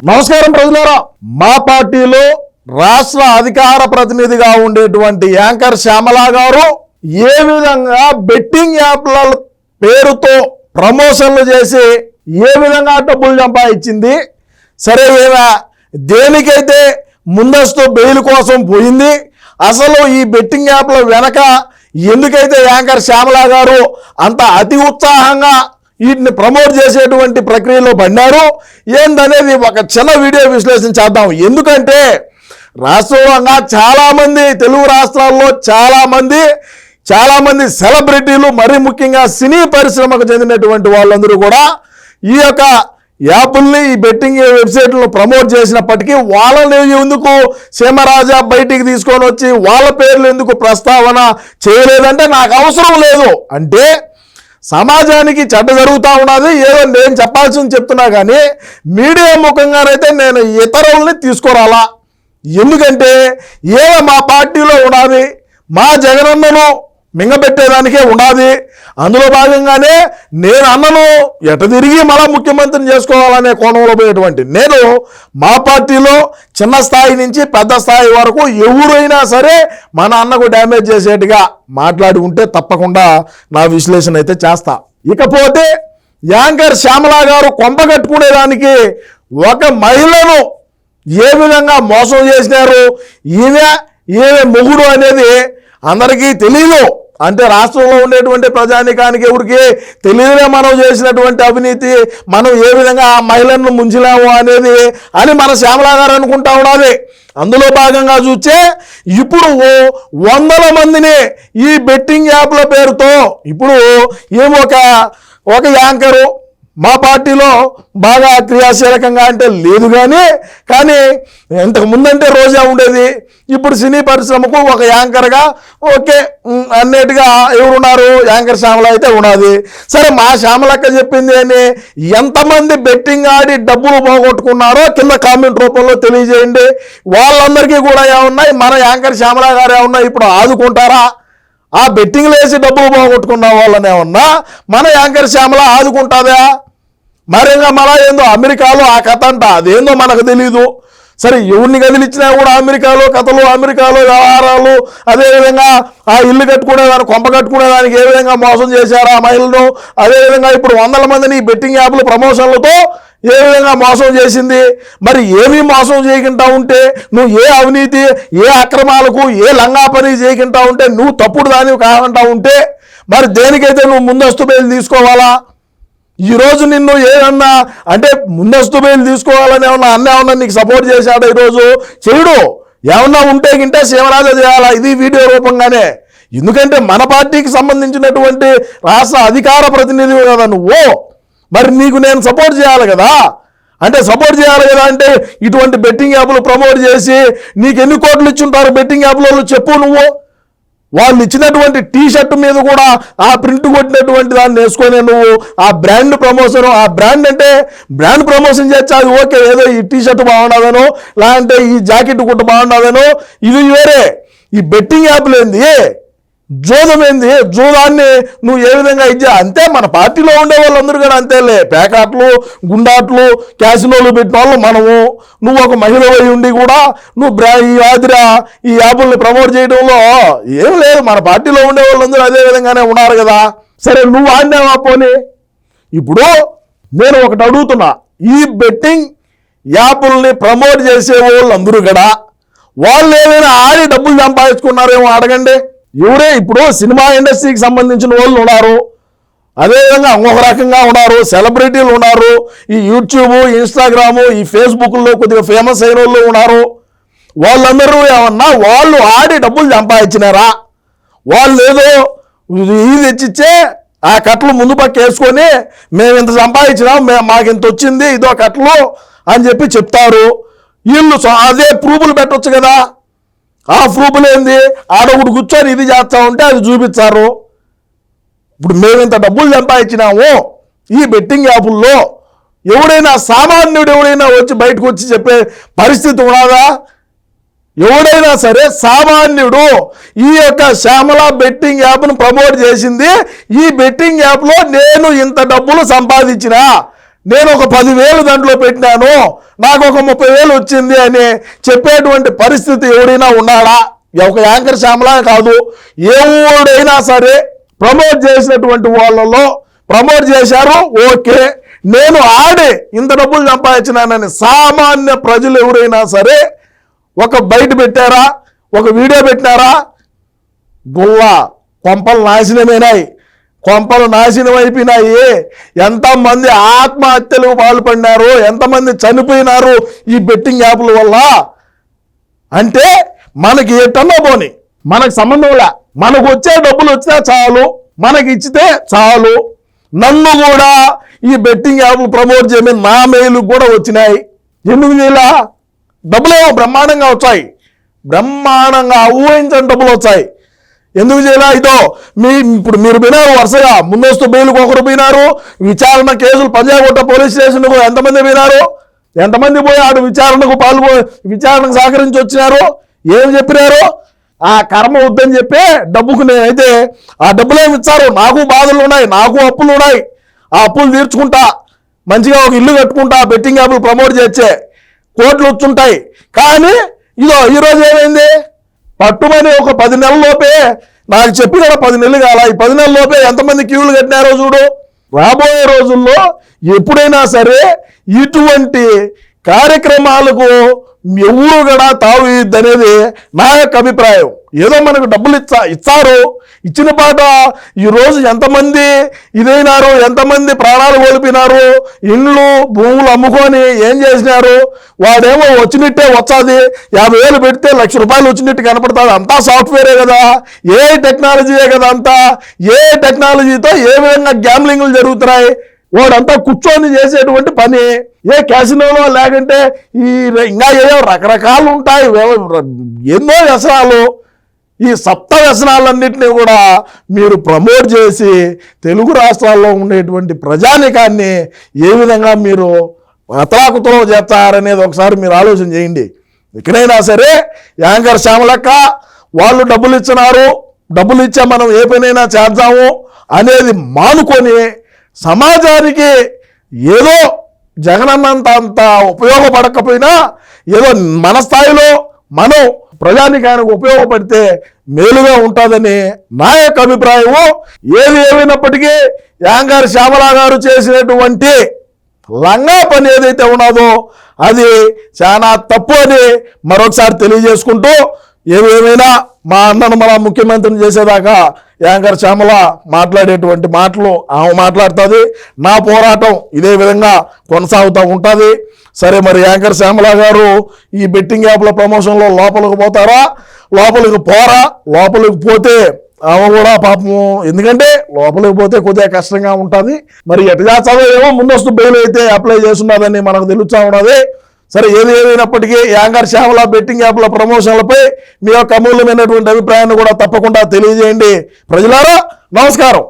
నమస్కారం ప్రజలారా. మా పార్టీలో రాష్ట్ర అధికార ప్రతినిధిగా ఉండేటువంటి యాంకర్ శ్యామల గారు ఏ విధంగా బెట్టింగ్ యాప్ల పేరుతో ప్రమోషన్లు చేసి ఏ విధంగా డబ్బులు సంపాదించింది సరే ఏమా దేనికైతే ముందస్తు బెయిల్ కోసం పోయింది అసలు ఈ బెట్టింగ్ యాప్ల వెనక ఎందుకైతే యాంకర్ శ్యామల గారు అంత అతి ఉత్సాహంగా వీటిని ప్రమోట్ చేసేటువంటి ప్రక్రియలో పడినారు. ఏందనేది ఒక చిన్న వీడియో విశ్లేషణ చేద్దాం. ఎందుకంటే రాష్ట్రంగా చాలామంది తెలుగు రాష్ట్రాల్లో చాలామంది చాలామంది సెలబ్రిటీలు మరీ ముఖ్యంగా సినీ పరిశ్రమకు చెందినటువంటి వాళ్ళందరూ కూడా ఈ యొక్క యాప్ల్ని ఈ బెట్టింగ్ వెబ్సైట్లను ప్రమోట్ చేసినప్పటికీ వాళ్ళని ఎందుకు సీమరాజా బయటికి తీసుకొని వచ్చి వాళ్ళ పేర్లు ఎందుకు ప్రస్తావన చేయలేదంటే నాకు అవసరం లేదు. అంటే సమాజానికి చెడ్డ జరుగుతూ ఉన్నది ఏదో నేను చెప్పాల్సింది చెప్తున్నా కానీ మీడియా ముఖంగానైతే నేను ఇతరుల్ని తీసుకురాలా. ఎందుకంటే ఏదో మా పార్టీలో ఉన్నది మా జగనన్నను మింగబెట్టేదానికే ఉండాది. అందులో భాగంగానే నేను అన్నను ఎట తిరిగి మళ్ళా ముఖ్యమంత్రిని చేసుకోవాలనే కోణంలో పోయేటువంటి నేను మా పార్టీలో చిన్న స్థాయి నుంచి పెద్ద స్థాయి వరకు ఎవరైనా సరే మన అన్నకు డ్యామేజ్ చేసేట్టుగా మాట్లాడి ఉంటే తప్పకుండా నా విశ్లేషణ అయితే చేస్తా. ఇకపోతే యాంకర్ శ్యామల గారు కొంప కట్టుకునేదానికి ఒక మహిళను ఏ విధంగా మోసం చేసినారు? ఈమె ఈమె మొగుడు అనేది అందరికీ తెలియదు అంటే రాష్ట్రంలో ఉండేటువంటి ప్రజానికానికి ఎవరికి తెలియదే మనం చేసినటువంటి అవినీతి మనం ఏ విధంగా ఆ మహిళలను ముంచలేము అనేది అని మన శ్యామలా గారు అనుకుంటా ఉండాలి. అందులో భాగంగా చూస్తే ఇప్పుడు వందల మందిని ఈ బెట్టింగ్ యాప్ల పేరుతో ఇప్పుడు ఏమో ఒక ఒక యాంకరు మా పార్టీలో బాగా క్రియాశీలకంగా అంటే లేదు కానీ కానీ ఇంతకు ముందంటే రోజా ఉండేది. ఇప్పుడు సినీ పరిశ్రమకు ఒక యాంకర్గా ఓకే అన్నిటిగా అన్నట్టుగా ఎవరున్నారు? యాంకర్ శ్యామల అయితే ఉన్నది. సరే మా శ్యామలక్క చెప్పింది అని ఎంతమంది బెట్టింగ్ ఆడి డబ్బులు పోగొట్టుకున్నారో కింద కామెంట్ రూపంలో తెలియజేయండి. వాళ్ళందరికీ కూడా ఏమున్నాయి? మన యాంకర్ శ్యామల గారు ఏమన్నా ఇప్పుడు ఆదుకుంటారా? ఆ బెట్టింగ్లు వేసి డబ్బులు పోగొట్టుకున్న వాళ్ళని ఏమన్నా? మన యాంకర్ శ్యామల ఆదుకుంటుందా? మరేగా మళ్ళా ఏందో అమెరికాలో ఆ కథ అంట. అదేందో మనకు తెలీదు. సరే ఎవరిని కదిలిచ్చినా కూడా అమెరికాలో కథలు అమెరికాలో వ్యవహారాలు అదేవిధంగా ఆ ఇల్లు కట్టుకునేదాన్ని కొంప కట్టుకునేదానికి ఏ విధంగా మోసం చేశారు ఆ మహిళను అదేవిధంగా ఇప్పుడు వందల మందిని ఈ బెట్టింగ్ యాప్లు ప్రమోషన్లతో ఏ విధంగా మోసం చేసింది? మరి ఏమీ మోసం చేయకుండా ఉంటే నువ్వు ఏ అవినీతి ఏ అక్రమాలకు ఏ లంగా పని చేయకుండా ఉంటే నువ్వు తప్పుడు దానివి కాకుండా ఉంటే మరి దేనికైతే నువ్వు ముందస్తు బయలు తీసుకోవాలా? ఈరోజు నిన్ను ఏదన్నా అంటే ముందస్తు బెయిల్ తీసుకోవాలని ఏమన్నా అన్న ఏమన్నా నీకు సపోర్ట్ చేశాడు ఈరోజు? చేయడు ఏమన్నా ఉంటే గింటే శివరాజ చేయాలా? ఇది వీడియో రూపంగానే. ఎందుకంటే మన పార్టీకి సంబంధించినటువంటి రాష్ట్ర అధికార ప్రతినిధివి కదా నువ్వు. మరి నీకు నేను సపోర్ట్ చేయాలి కదా? అంటే సపోర్ట్ చేయాలి కదా అంటే ఇటువంటి బెట్టింగ్ యాప్లు ప్రమోట్ చేసి నీకు ఎన్ని కోట్లు ఇచ్చుంటారు బెట్టింగ్ యాప్లలో చెప్పు నువ్వు. వాళ్ళు ఇచ్చినటువంటి టీ షర్ట్ మీద కూడా ఆ ప్రింట్ కొట్టినటువంటి దాన్ని వేసుకొని నువ్వు ఆ బ్రాండ్ ప్రమోషన్ ఆ బ్రాండ్ అంటే బ్రాండ్ ప్రమోషన్ చేస్తే అది ఓకే ఏదో ఈ టీ షర్ట్ బాగున్నదనో లేదంటే ఈ జాకెట్ కుట్ట బాగున్నదనో ఇది వేరే. ఈ బెట్టింగ్ యాప్లు ఏంది జూదమైంది? జూదాన్ని నువ్వు ఏ విధంగా ఇచ్చా అంతే మన పార్టీలో ఉండే వాళ్ళందరూ కూడా అంతేలే. పేకాట్లు గుండాట్లు క్యాసినోలు పెట్టిన వాళ్ళు మనము. నువ్వు ఒక మహిళ ఉండి కూడా నువ్వు బ్రా ఈ ఆదిరా ఈ యాప్ల్ని ప్రమోట్ చేయడంలో ఏం లేదు. మన పార్టీలో ఉండే వాళ్ళందరూ అదే విధంగానే ఉన్నారు కదా. సరే నువ్వు ఆడినావా పోనీ? ఇప్పుడు నేను ఒకటి అడుగుతున్నా. ఈ బెట్టింగ్ యాప్ల్ని ప్రమోట్ చేసే వాళ్ళందరూ కూడా వాళ్ళు ఏమైనా ఆడి డబ్బులు సంపాదించుకున్నారేమో అడగండి. ఎవరే ఇప్పుడు సినిమా ఇండస్ట్రీకి సంబంధించిన వాళ్ళు ఉన్నారు. అదేవిధంగా ఇంకొక రకంగా ఉన్నారు. సెలబ్రిటీలు ఉన్నారు. ఈ యూట్యూబ్ ఇన్స్టాగ్రాము ఈ ఫేస్బుక్లో కొద్దిగా ఫేమస్ అయిన వాళ్ళు ఉన్నారు. వాళ్ళందరూ ఏమన్నా వాళ్ళు ఆడి డబ్బులు సంపాదించినారా? వాళ్ళు ఏదో ఇది తెచ్చిచ్చే ఆ కట్టలు ముందు పక్క వేసుకొని మేము ఇంత సంపాదించినాం మేము మాకు ఇంత వచ్చింది ఇదో కట్టలు అని చెప్పి చెప్తారు. వీళ్ళు అదే ప్రూఫ్లు పెట్టవచ్చు కదా. ఆ ప్రూఫ్లు ఏంది? ఆడొకడు కూర్చొని ఇది చేస్తా ఉంటే అది చూపించారు. ఇప్పుడు మేము ఇంత డబ్బులు సంపాదించినాము ఈ బెట్టింగ్ యాపుల్లో ఎవడైనా సామాన్యుడు ఎవడైనా వచ్చి బయటకు వచ్చి చెప్పే పరిస్థితి ఉన్నదా? ఎవడైనా సరే సామాన్యుడు ఈ యొక్క శ్యామల బెట్టింగ్ యాప్ను ప్రమోట్ చేసింది. ఈ బెట్టింగ్ యాప్లో నేను ఇంత డబ్బులు సంపాదించిన. నేను ఒక పదివేలు దాంట్లో పెట్టినాను నాకు ఒక ముప్పై వేలు వచ్చింది అని చెప్పేటువంటి పరిస్థితి ఎవడైనా ఉన్నాడా? ఒక యాంకర్ శ్యామలా కాదు. ఎవడైనా సరే ప్రమోట్ చేసినటువంటి వాళ్ళలో ప్రమోట్ చేశారు ఓకే. నేను ఆడే ఇంత డబ్బులు సంపాదించినానని సామాన్య ప్రజలు ఎవరైనా సరే ఒక బయట పెట్టారా? ఒక వీడియో పెట్టారా గుల్ల కొంపలు నాశనమైనాయి. కొంపలు నాశనం అయిపోయినాయి. ఎంతమంది ఆత్మహత్యలకు పాల్పడినారు? ఎంతమంది చనిపోయినారు ఈ బెట్టింగ్ యాప్ల వల్ల? అంటే మనకి ఎట్టన్నా పోని? మనకు సంబంధంలా మనకు వచ్చే డబ్బులు వచ్చినా చాలు. మనకి ఇచ్చితే చాలు. నన్ను కూడా ఈ బెట్టింగ్ యాప్లు ప్రమోట్ చేయమని నా మెయిల్ కూడా వచ్చినాయి. ఎందుకు చేయలా డబ్బులేమో బ్రహ్మాండంగా వచ్చాయి. బ్రహ్మాండంగా ఊహించని డబ్బులు వచ్చాయి. ఎందుకు చేయలా ఇదో? మీ ఇప్పుడు మీరు వినారు వరుసగా ముందస్తు బెయిల్కి ఒకరు పోయినారు విచారణ కేసులు పంజాగుట్ట పోలీస్ స్టేషన్కు ఎంతమంది పోయినారు? ఎంతమంది పోయి ఆడు విచారణకు పాల్గొ విచారణకు సహకరించి వచ్చినారు? ఏం చెప్పినారు? ఆ కర్మ వద్దని చెప్పి డబ్బుకు నేనైతే ఆ డబ్బులు ఏమి ఇచ్చారు. నాకు బాధలు ఉన్నాయి నాకు అప్పులు ఉన్నాయి. ఆ అప్పులు తీర్చుకుంటా మంచిగా ఒక ఇల్లు కట్టుకుంటా బెట్టింగ్ యాప్లు ప్రమోట్ చేసే కోట్లు వచ్చుంటాయి. కానీ ఇదో ఈరోజు ఏమైంది? పట్టుమని ఒక పది నెలల లోపే నాకు చెప్పి కదా పది నెలలు కాల ఈ పది నెలల లోపే ఎంతమంది క్యూలు కట్టినారో చూడు. రాబోయే రోజుల్లో ఎప్పుడైనా సరే ఇటువంటి కార్యక్రమాలకు ఎవరు కూడా తావు అనేది నా యొక్క అభిప్రాయం. ఏదో మనకు డబ్బులు ఇచ్చా ఇచ్చారు ఇచ్చిన పాట ఈరోజు ఎంతమంది ఇదైనారు ఎంతమంది ప్రాణాలు కోల్పోయినారు ఇండ్లు భూములు అమ్ముకొని ఏం చేసినారు వాడేమో వచ్చినట్టే వచ్చాది యాభై వేలు పెడితే లక్ష రూపాయలు వచ్చినట్టు కనపడుతుంది అంతా సాఫ్ట్వేరే కదా ఏ టెక్నాలజీయే కదా అంతా. ఏ టెక్నాలజీతో ఏ విధంగా గ్యామ్లింగ్లు జరుగుతున్నాయి? వాడంతా కూర్చొని చేసేటువంటి పని. ఏ క్యాసినోలో లేకుంటే ఈ ఇంకా ఏదో రకరకాలు ఉంటాయి. ఎన్నో వ్యసనాలు. ఈ సప్త వ్యసనాలన్నింటినీ కూడా మీరు ప్రమోట్ చేసి తెలుగు రాష్ట్రాల్లో ఉండేటువంటి ప్రజానికాన్ని ఏ విధంగా మీరు అతలాకుతలో చేస్తారనేది ఒకసారి మీరు ఆలోచన చేయండి. ఇక్కడైనా సరే యాంకర్ శ్యామలక్క వాళ్ళు డబ్బులు ఇచ్చినారు డబ్బులు ఇచ్చా మనం ఏ పనైనా చేద్దాము అనేది మానుకొని సమాజానికి ఏదో జగనన్నంత అంత ఉపయోగపడకపోయినా ఏదో మన స్థాయిలో మనం ప్రజానికానికి ఉపయోగపడితే మేలుగా ఉంటుందని నా యొక్క అభిప్రాయము. ఏది ఏమైనప్పటికీ యాంగారు శ్యామలా గారు చేసినటువంటి లంగా పని ఏదైతే ఉన్నదో అది చాలా తప్పు అని మరొకసారి తెలియజేసుకుంటూ ఏమేమైనా మా అన్నను మన ముఖ్యమంత్రిని చేసేదాకా యాంకర్ శ్యామల మాట్లాడేటువంటి మాటలు ఆమె మాట్లాడుతుంది. నా పోరాటం ఇదే విధంగా కొనసాగుతూ ఉంటుంది. సరే మరి యాంకర్ శ్యామలా గారు ఈ బెట్టింగ్ యాప్ల ప్రమోషన్లో లోపలికి పోతారా? లోపలికి పోరా? లోపలికి పోతే ఆమె కూడా పాపము ఎందుకంటే లోపలికి పోతే కొద్దిగా కష్టంగా ఉంటుంది. మరి ఎటుగా చేస్తాదో ముందస్తు బెయిల్ అయితే అప్లై చేస్తున్నదని మనకు తెలుస్తా ఉన్నది. సరే ఏది ఏదైనప్పటికీ యాంగర్ శ్యామల బెట్టింగ్ యాప్ల ప్రమోషన్లపై మీ యొక్క అమూల్యమైనటువంటి అభిప్రాయాన్ని కూడా తప్పకుండా తెలియజేయండి. ప్రజలారా నమస్కారం.